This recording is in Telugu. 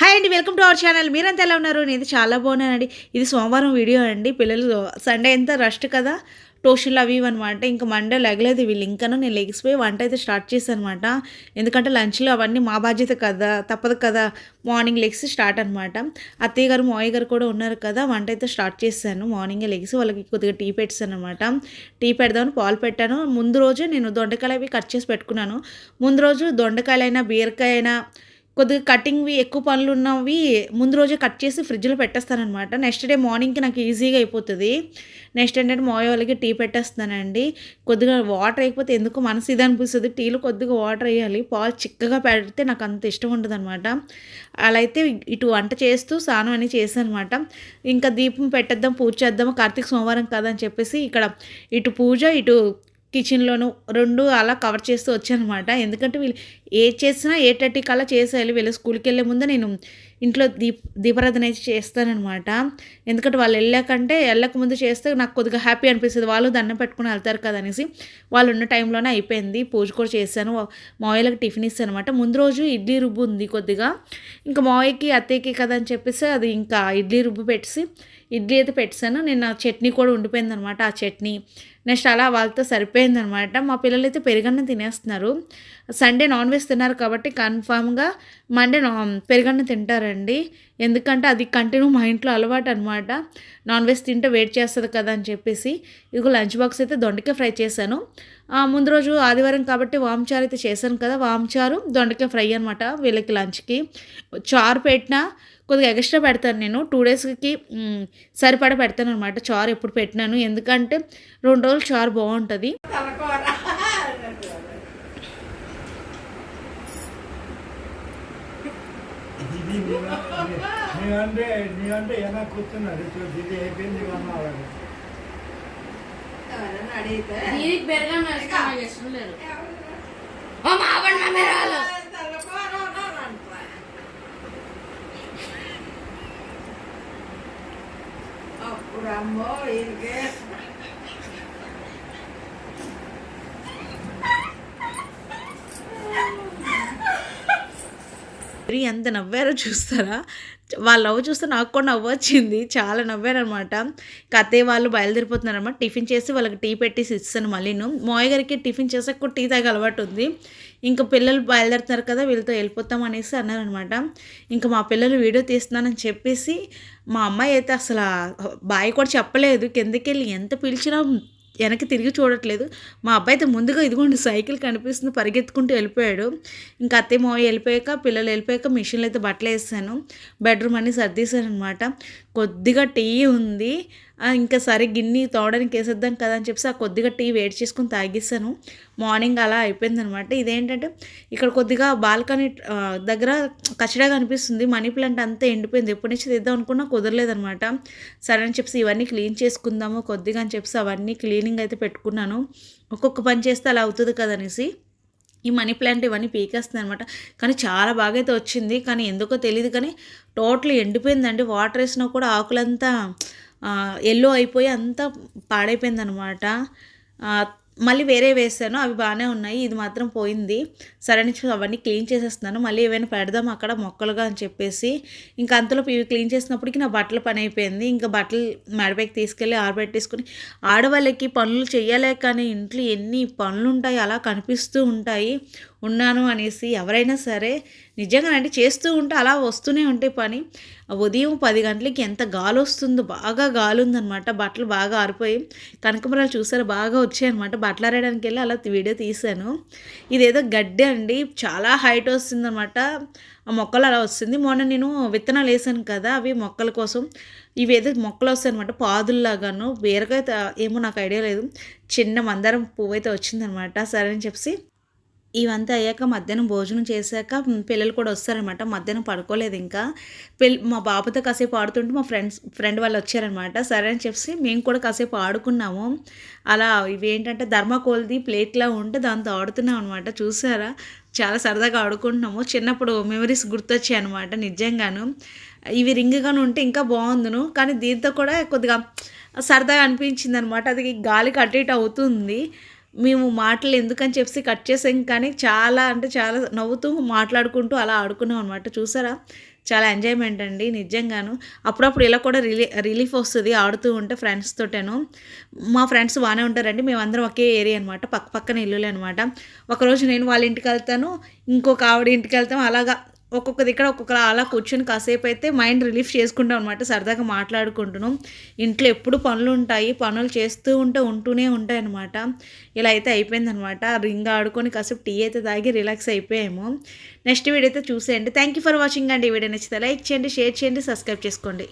హాయ్ అండి వెల్కమ్ టు అవర్ ఛానల్ మీరంతా ఎలా ఉన్నారు? నేను చాలా బాగున్నానండి. ఇది సోమవారం వీడియో అండి. పిల్లలు సండే ఎంత రష్ కదా. ట్యూషన్లు అవి ఇవన్నమాట అనమాట ఇంకా మండే లెగలేదు వీళ్ళు. ఇంకనూ నేను లెగిసిపోయి వంట అయితే స్టార్ట్ చేశాను అనమాట ఎందుకంటే లంచ్లో అవన్నీ మా బాధ్యత కదా. తప్పదు కదా. మార్నింగ్ లెగిసి స్టార్ట్ అనమాట అత్తయ్య గారు మావయ్య గారు కూడా ఉన్నారు కదా. వంట అయితే స్టార్ట్ చేశాను. మార్నింగే లెగిసి వాళ్ళకి కొద్దిగా టీ పెట్టాను అనమాట టీ పెడదామని పాలు పెట్టాను. ముందు రోజు నేను దొండకాయలు అవి కట్ చేసి పెట్టుకున్నాను. ముందు రోజు దొండకాయలైనా బీరకాయ అయినా కొద్దిగా కటింగ్వి ఎక్కువ పనులు ఉన్నవి ముందు రోజే కట్ చేసి ఫ్రిడ్జ్లో పెట్టేస్తానమాట నెక్స్ట్ డే మార్నింగ్కి నాకు ఈజీగా అయిపోతుంది. నెక్స్ట్ ఏంటంటే మోయో వాళ్ళకి టీ పెట్టేస్తానండి. కొద్దిగా వాటర్ అయిపోతే ఎందుకు మనసు ఇది అనిపిస్తుంది. టీలో కొద్దిగా వాటర్ వేయాలి. పాలు చిక్కగా పెడితే నాకు అంత ఇష్టం ఉండదు అనమాట అలా అయితే ఇటు వంట చేస్తూ స్నానం అని చేశానమాట అనమాట ఇంకా దీపం పెట్టేద్దాం పూజ చేద్దాం కార్తీక సోమవారం కదా అని చెప్పేసి ఇక్కడ ఇటు పూజ ఇటు కిచెన్లోను రెండు అలా కవర్ చేస్తూ వచ్చానమాట. ఎందుకంటే వీళ్ళు ఏ చేసినా ఏ థర్టీకి అలా చేసేయాలి. వీళ్ళు స్కూల్కి వెళ్ళే ముందు నేను ఇంట్లో దీప దీపారాధన అయితే చేస్తానమాట ఎందుకంటే వాళ్ళు వెళ్ళాకంటే వెళ్ళక ముందు చేస్తే నాకు కొద్దిగా హ్యాపీ అనిపిస్తుంది. వాళ్ళు దండం పెట్టుకుని వెళ్తారు కదా వాళ్ళు ఉన్న టైంలోనే అయిపోయింది. పూజ కూడా చేశాను. మావయ్యలకు టిఫిన్ ఇస్తాను అనమాట ముందు రోజు ఇడ్లీ రుబ్బు ఉంది కొద్దిగా. ఇంకా మావయ్యకి అత్తయ్యకి కదా అని చెప్పేసి అది ఇంకా ఇడ్లీ రుబ్బు పెట్టేసి ఇడ్లీ అయితే పెట్టాను ఆ చట్నీ కూడా ఉండిపోయింది అనమాట ఆ చట్నీ నెక్స్ట్ అలా వాళ్ళతో సరిపోయిందనమాట. మా పిల్లలు అయితే పెరుగన్నం తినేస్తున్నారు. సండే నాన్ వెజ్ తిన్నారు కాబట్టి కన్ఫామ్గా మండే నా పెరుగన్నం తింటారండి. ఎందుకంటే అది కంటిన్యూ మా ఇంట్లో అలవాటు అనమాట నాన్ వెజ్ తింటే వెయిట్ చేస్తుంది కదా అని చెప్పేసి ఇదిగో లంచ్ బాక్స్ అయితే దొండకాయ ఫ్రై చేశాను. ముందు రోజు ఆదివారం కాబట్టి వామచారు అయితే చేశాను కదా వామచారు దొండకాయ ఫ్రై అనమాట వీళ్ళకి లంచ్కి. చారు పెట్టినా కొద్దిగా ఎక్స్ట్రా పెడతాను నేను. టూ డేస్కి సరిపడా పెడతాను అనమాట చారు ఎప్పుడు పెట్టినాను. ఎందుకంటే రెండు రోజులు చారు బాగుంటుంది. నీవంటే నీవంటే ఎలా కూర్చున్నాడు. చూసి ఇది అయిపోయింది ఇవన్నీ అలాగే దీనికి పెరగడం నాకు ఇష్టం లేదు. ఓ మావండి మమ్మీ రాలు అప్పుడు అమ్మో ఈయనకే మరి ఎంత నవ్వారో చూస్తారా? వాళ్ళు నవ్వు చూస్తే నాకు కూడా నవ్వు వచ్చింది చాలా నవ్వారనమాట అత్తయ్య వాళ్ళు బయలుదేరిపోతున్నారనమాట టిఫిన్ చేసి వాళ్ళకి టీ పెట్టేసి ఇస్తాను మళ్ళీను. మోయ గారికి టిఫిన్ చేసాక కూడా టీ తాగే అలవాటు ఉంది. ఇంకా పిల్లలు బయలుదేరుతున్నారు కదా వీళ్ళతో వెళ్ళిపోతాం అనేసి అన్నారనమాట ఇంకా మా పిల్లలు వీడియో తీస్తున్నానని చెప్పేసి మా అమ్మాయి అయితే అసలు బాయ్ కూడా చెప్పలేదు. కిందకి వెళ్ళి ఎంత పిలిచినా వెనక్కి తిరిగి చూడట్లేదు. మా అబ్బాయి అయితే ముందుగా ఇదిగోండి సైకిల్ కనిపిస్తుంది పరిగెత్తుకుంటూ వెళ్ళిపోయాడు. ఇంకా అత్తయ్య మావి వెళ్ళిపోయాక పిల్లలు వెళ్ళిపోయాక మిషన్లో అయితే బట్టలు వేసాను. బెడ్రూమ్ అన్నీ సర్దేశాను అనమాట కొద్దిగా టీ ఉంది. ఇంకా సరే గిన్నె తోడడానికి వేసేద్దాం కదా అని చెప్పేసి ఆ కొద్దిగా టీ వేడి చేసుకుని తాగిస్తాను మార్నింగ్ అలా అయిపోయిందనమాట. ఇదేంటంటే ఇక్కడ కొద్దిగా బాల్కనీ దగ్గర కచ్చడా కనిపిస్తుంది మనీ ప్లాంట్ అంతా ఎండిపోయింది. ఎప్పటి నుంచి తెద్దాం అనుకున్నా కుదరలేదనమాట. సరే అని చెప్పేసి ఇవన్నీ క్లీన్ చేసుకుందాము కొద్దిగా అని చెప్పేసి అవన్నీ క్లీనింగ్ అయితే పెట్టుకున్నాను. ఒక్కొక్క పని చేస్తే అలా అవుతుంది కదనేసి ఈ మనీ ప్లాంట్ ఇవన్నీ పీకేస్తుంది అనమాట కానీ చాలా బాగా అయితే వచ్చింది. కానీ ఎందుకో తెలియదు కానీ టోటల్ ఎండిపోయిందండి. వాటర్ వేసినా కూడా ఆకులంతా ఎల్లో అయిపోయి అంతా పాడైపోయింది అనమాట మళ్ళీ వేరే వేసాను అవి బాగానే ఉన్నాయి ఇది మాత్రం పోయింది. సరే నుంచి అవన్నీ క్లీన్ చేసేస్తున్నాను మళ్ళీ ఏమైనా పెడదాం అక్కడ మొక్కలుగా అని చెప్పేసి. ఇంకా అంతలో ఇవి క్లీన్ చేసినప్పటికీ నా బట్టలు పని అయిపోయింది. ఇంకా బట్టలు మెడపైకి తీసుకెళ్ళి ఆరబెట్టేసుకుని ఆడవాళ్ళకి పనులు చెయ్యలే కానీ ఇంట్లో ఎన్ని పనులు ఉంటాయి అలా కనిపిస్తూ ఉంటాయి. ఉన్నాను అనేసి ఎవరైనా సరే నిజంగానంటే చేస్తూ ఉంటే అలా వస్తూనే ఉంటాయి పని. ఉదయం పది గంటలకి ఎంత గాలి వస్తుందో బాగా గాలి ఉందనమాట బట్టలు బాగా ఆరిపోయి కనకమరాలు చూసారు? బాగా వచ్చాయన్నమాట బట్టలు ఆరేయడానికి వెళ్ళి అలా వీడియో తీశాను. ఇదేదో గడ్డి అండి. చాలా హైట్ వస్తుందన్నమాట ఆ మొక్కలు అలా వస్తుంది. మొన్న నేను విత్తనాలు వేసాను కదా అవి మొక్కల కోసం. ఇవి ఏదో మొక్కలు వస్తాయి అనమాట పాదుల్లాగాను. బీరకాయ ఏమో నాకు ఐడియా లేదు. చిన్న మందారం పువ్వు అయితే వచ్చిందనమాట. సరే అని చెప్పి ఇవంతా అయ్యాక మధ్యాహ్నం భోజనం చేశాక పిల్లలు కూడా వస్తారనమాట. మధ్యాహ్నం పడుకోలేదు ఇంకా. పిల్ మా బాబుతో కాసేపు ఆడుతుంటే మా ఫ్రెండ్స్ ఫ్రెండ్ వాళ్ళు వచ్చారనమాట. సరే అని చెప్పి మేము కూడా కాసేపు ఆడుకున్నాము. అలా ఇవేంటంటే ధర్మకోల్ది ప్లేట్లా ఉంటే దాంతో ఆడుతున్నాం అనమాట. చూసారా? చాలా సరదాగా ఆడుకుంటున్నాము. చిన్నప్పుడు మెమరీస్ గుర్తొచ్చాయి అనమాట నిజంగాను. ఇవి రింగ్గాను ఉంటే ఇంకా బాగుందును. కానీ దీంతో కూడా కొద్దిగా సరదాగా అనిపించింది అనమాట అది గాలికి అటు ఇటు అవుతుంది. మేము మాటలు ఎందుకని చెప్పి కట్ చేసాం కానీ చాలా అంటే చాలా నవ్వుతూ మాట్లాడుకుంటూ అలా ఆడుకున్నాం అనమాట చూసారా? చాలా ఎంజాయ్మెంట్ అండి నిజంగాను. అప్పుడప్పుడు ఇలా కూడా రిలీ రిలీఫ్ వస్తుంది ఆడుతూ ఉంటే ఫ్రెండ్స్ తోటను. మా ఫ్రెండ్స్ బాగానే ఉంటారండి. మేమందరం ఒకే ఏరియా అనమాట పక్క పక్కన ఇల్లులే అనమాట ఒకరోజు నేను వాళ్ళ ఇంటికి వెళ్తాను ఇంకొక ఆవిడ ఇంటికి వెళ్తాం. అలాగా ఒక్కొక్క దగ్గర ఒక్కొక్కలా అలా కూర్చొని కాసేపు అయితే మైండ్ రిలీఫ్ చేసుకుంటాం అనమాట సరదాగా మాట్లాడుకుంటున్నాం. ఇంట్లో ఎప్పుడు పనులు ఉంటాయి పనులు చేస్తూ ఉంటే ఉంటూనే ఉంటాయి అనమాట ఇలా అయితే అయిపోయిందనమాట రింగ్ ఆడుకొని కాసేపు టీ అయితే తాగి రిలాక్స్ అయిపోయాము. నెక్స్ట్ వీడియో అయితే చూసేయండి. థ్యాంక్ యూ ఫర్ వాచింగ్ అండి. ఈ వీడియో నచ్చితే లైక్ చేయండి షేర్ చేయండి సబ్స్క్రైబ్ చేసుకోండి.